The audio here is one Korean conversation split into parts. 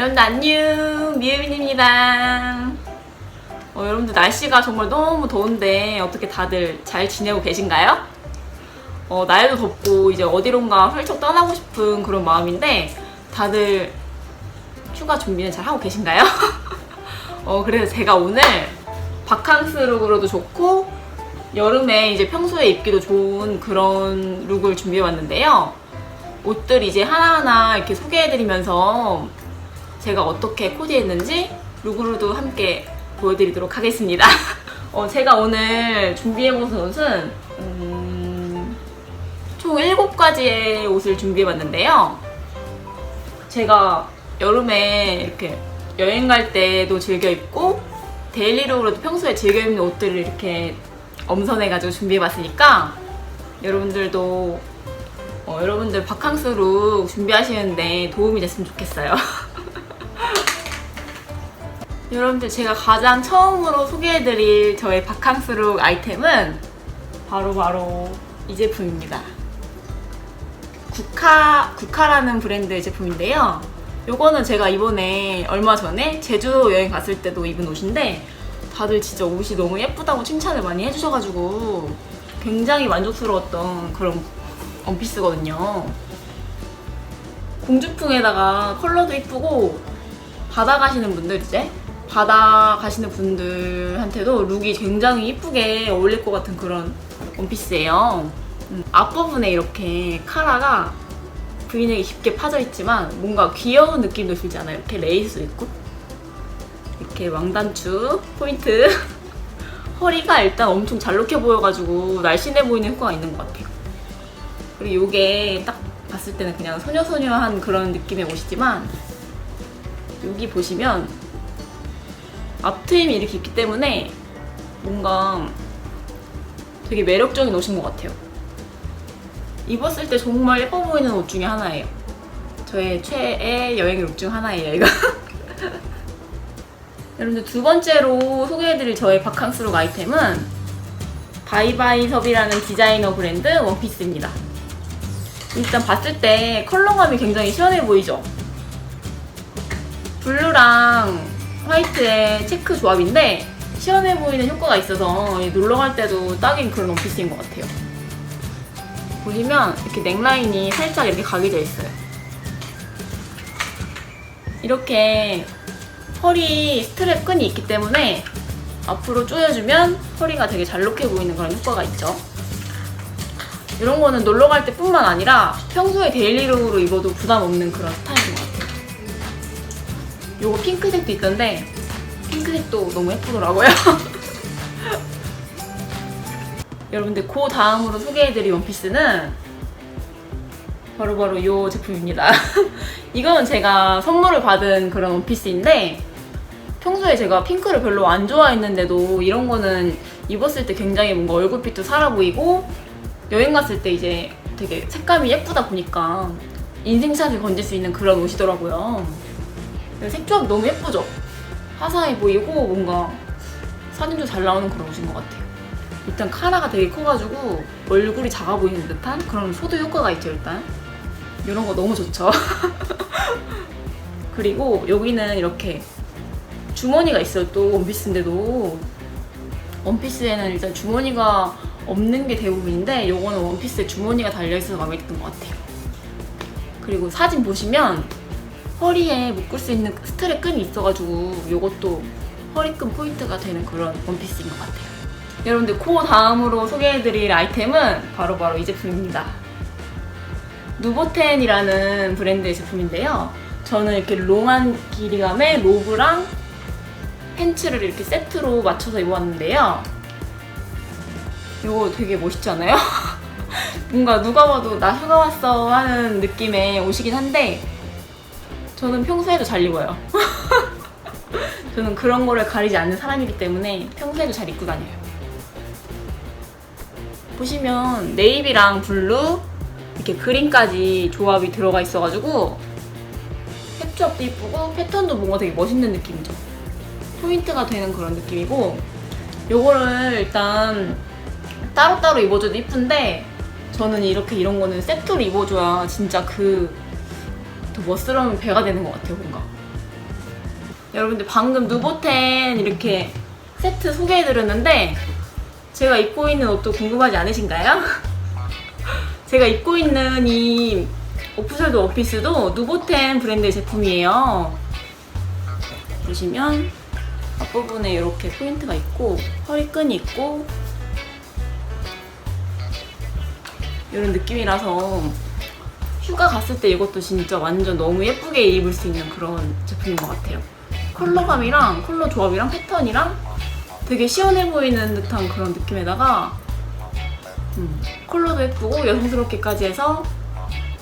여러분들 안녕 미유민입니다 어, 여러분들 날씨가 정말 너무 더운데 어떻게 다들 잘 지내고 계신가요? 어, 날도 덥고 이제 어디론가 훌쩍 떠나고 싶은 그런 마음인데 다들 휴가 준비는 잘 하고 계신가요? 어, 그래서 제가 오늘 바캉스 룩으로도 좋고 여름에 이제 평소에 입기도 좋은 그런 룩을 준비해 왔는데요. 옷들 이제 하나하나 이렇게 소개해드리면서 제가 어떻게 코디했는지 룩으로도 함께 보여드리도록 하겠습니다. 어, 제가 오늘 준비해본 옷은 음, 총 7가지의 옷을 준비해봤는데요. 제가 여름에 이렇게 여행 갈 때도 즐겨 입고 데일리룩으로도 평소에 즐겨 입는 옷들을 이렇게 엄선해가지고 준비해봤으니까 여러분들도 어, 여러분들 바캉스룩 준비하시는데 도움이 됐으면 좋겠어요. 여러분들 제가 가장 처음으로 소개해드릴 저의 바캉스룩 아이템은 바로바로 이 제품입니다. 국카, 국카라는 브랜드의 제품인데요. 요거는 제가 이번에 얼마 전에 제주 여행 갔을 때도 입은 옷인데 다들 진짜 옷이 너무 예쁘다고 칭찬을 많이 해주셔가지고 굉장히 만족스러웠던 그런 원피스거든요. 공주풍에다가 컬러도 이쁘고 바다 가시는 분들 이제 바다 가시는 분들한테도 룩이 굉장히 이쁘게 어울릴 것 같은 그런 원피스예요. 음, 앞부분에 이렇게 카라가 브이넥이 깊게 파져 있지만 뭔가 귀여운 느낌도 들잖아요. 이렇게 레이스도 있고 이렇게 왕단추 포인트 허리가 일단 엄청 잘록해 보여가지고 날씬해 보이는 효과가 있는 것 같아요. 그리고 이게 딱 봤을 때는 그냥 소녀소녀한 그런 느낌의 옷이지만 여기 보시면 앞트임이 이렇게 있기 때문에 뭔가 되게 매력적인 옷인 것 같아요. 입었을 때 정말 예뻐 보이는 옷 중에 하나예요. 저의 최애 여행 룩중 하나예요, 이거. 여러분들 두 번째로 소개해드릴 저의 바캉스룩 아이템은 바이바이섭이라는 디자이너 브랜드 원피스입니다. 일단 봤을 때 컬러감이 굉장히 시원해 보이죠? 블루랑 체크 조합인데 시원해 보이는 효과가 있어서 놀러 갈 때도 딱인 그런 원피스인 것 같아요. 보시면 이렇게 넥라인이 살짝 이렇게 각이 져 있어요. 이렇게 허리 스트랩 끈이 있기 때문에 앞으로 조여주면 허리가 되게 잘록해 보이는 그런 효과가 있죠. 이런 거는 놀러 갈 때뿐만 아니라 평소에 데일리룩으로 입어도 부담 없는 그런 스타일인 것 같아요. 요거 핑크색도 있던데 핑크색도 너무 예쁘더라고요. 여러분들 그 다음으로 소개해드릴 원피스는 바로바로 이 제품입니다. 이거는 제가 선물을 받은 그런 원피스인데 평소에 제가 핑크를 별로 안 좋아했는데도 이런 거는 입었을 때 굉장히 뭔가 얼굴빛도 살아 보이고 여행 갔을 때 이제 되게 색감이 예쁘다 보니까 인생샷을 건질 수 있는 그런 옷이더라고요. 색 조합 너무 예쁘죠? 화사해 보이고 뭔가 사진도 잘 나오는 그런 옷인 것 같아요. 일단 카라가 되게 커가지고 얼굴이 작아 보이는 듯한 그런 소드 효과가 있죠 일단. 이런 거 너무 좋죠. 그리고 여기는 이렇게 주머니가 있어요 또 원피스인데도 원피스에는 일단 주머니가 없는 게 대부분인데 요거는 원피스에 주머니가 달려있어서 마음에 드는 것 같아요. 그리고 사진 보시면 허리에 묶을 수 있는 스트랩 끈이 있어가지고 요것도 허리끈 포인트가 되는 그런 원피스인 것 같아요. 여러분들 그 다음으로 소개해드릴 아이템은 바로 바로 이 제품입니다. 누보텐이라는 브랜드의 제품인데요. 저는 이렇게 롱한 길이감의 로브랑 팬츠를 이렇게 세트로 맞춰서 입어봤는데요. 이거 되게 멋있지 않아요? 뭔가 누가 봐도 나 휴가 왔어 하는 느낌의 옷이긴 한데 저는 평소에도 잘 입어요. 저는 그런 거를 가리지 않는 사람이기 때문에 평소에도 잘 입고 다녀요. 보시면 네이비랑 블루 이렇게 그린까지 조합이 들어가 있어가지고 색 조합도 이쁘고 패턴도 뭔가 되게 멋있는 느낌이죠. 포인트가 되는 그런 느낌이고 요거를 일단 따로따로 입어줘도 이쁜데 저는 이렇게 이런 거는 세트로 입어줘야 진짜 그 더 멋스러운 배가 되는 것 같아요 뭔가 여러분들 방금 누보텐 이렇게 세트 소개해드렸는데 제가 입고 있는 옷도 궁금하지 않으신가요? 제가 입고 있는 이 오프솔드 원피스도 누보텐 브랜드의 제품이에요. 보시면 앞부분에 이렇게 포인트가 있고 허리끈이 있고 이런 느낌이라서 휴가 갔을 때 이것도 진짜 완전 너무 예쁘게 입을 수 있는 그런 제품인 것 같아요. 컬러감이랑 컬러 조합이랑 패턴이랑 되게 시원해 보이는 듯한 그런 느낌에다가 음, 컬러도 예쁘고 여성스럽게까지 해서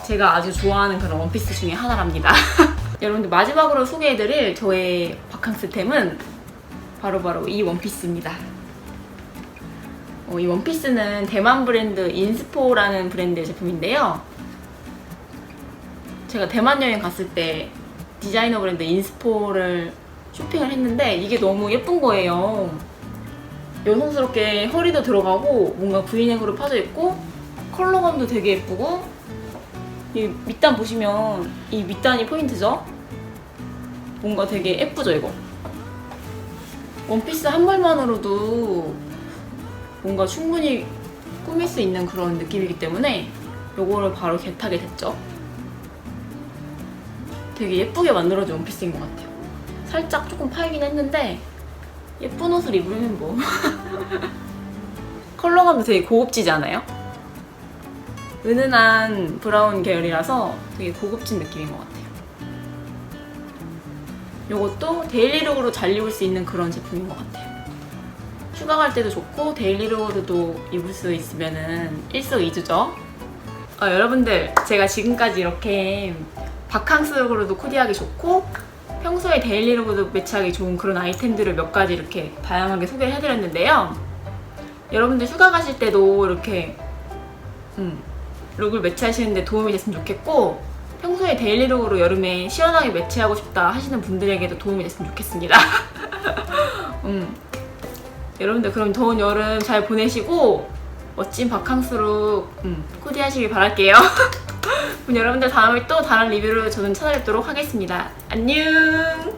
제가 아주 좋아하는 그런 원피스 중에 하나랍니다. 여러분들 마지막으로 소개해드릴 저의 바캉스템은 바로바로 이 원피스입니다. 어, 이 원피스는 대만 브랜드 인스포라는 브랜드의 제품인데요. 제가 대만 여행 갔을 때 디자이너 브랜드 인스포를 쇼핑을 했는데 이게 너무 예쁜 거예요. 여성스럽게 허리도 들어가고 뭔가 V넥으로 파져 있고 컬러감도 되게 예쁘고 이 밑단 보시면 이 밑단이 포인트죠? 뭔가 되게 예쁘죠 이거? 원피스 한 벌만으로도 뭔가 충분히 꾸밀 수 있는 그런 느낌이기 때문에 요거를 바로 겟하게 됐죠. 되게 예쁘게 만들어진 원피스인 것 같아요. 살짝 조금 파이긴 했는데 예쁜 옷을 입으면 뭐 컬러감도 되게 고급지지 않아요? 은은한 브라운 계열이라서 되게 고급진 느낌인 것 같아요. 이것도 데일리룩으로 잘 입을 수 있는 그런 제품인 것 같아요. 휴가 갈 때도 좋고 데일리룩으로도 입을 수 있으면은 일석이조죠. 어, 여러분들 제가 지금까지 이렇게 바캉스룩으로도 코디하기 좋고 평소에 데일리룩으로도 매치하기 좋은 그런 아이템들을 몇 가지 이렇게 다양하게 소개를 해드렸는데요. 여러분들 휴가 가실 때도 이렇게 음, 룩을 매치하시는데 도움이 됐으면 좋겠고 평소에 데일리룩으로 여름에 시원하게 매치하고 싶다 하시는 분들에게도 도움이 됐으면 좋겠습니다. 음, 여러분들 그럼 더운 여름 잘 보내시고 멋진 바캉스룩 음, 코디하시길 바랄게요. 그럼 여러분들 다음에 또 다른 리뷰로 저는 찾아뵙도록 하겠습니다. 안녕!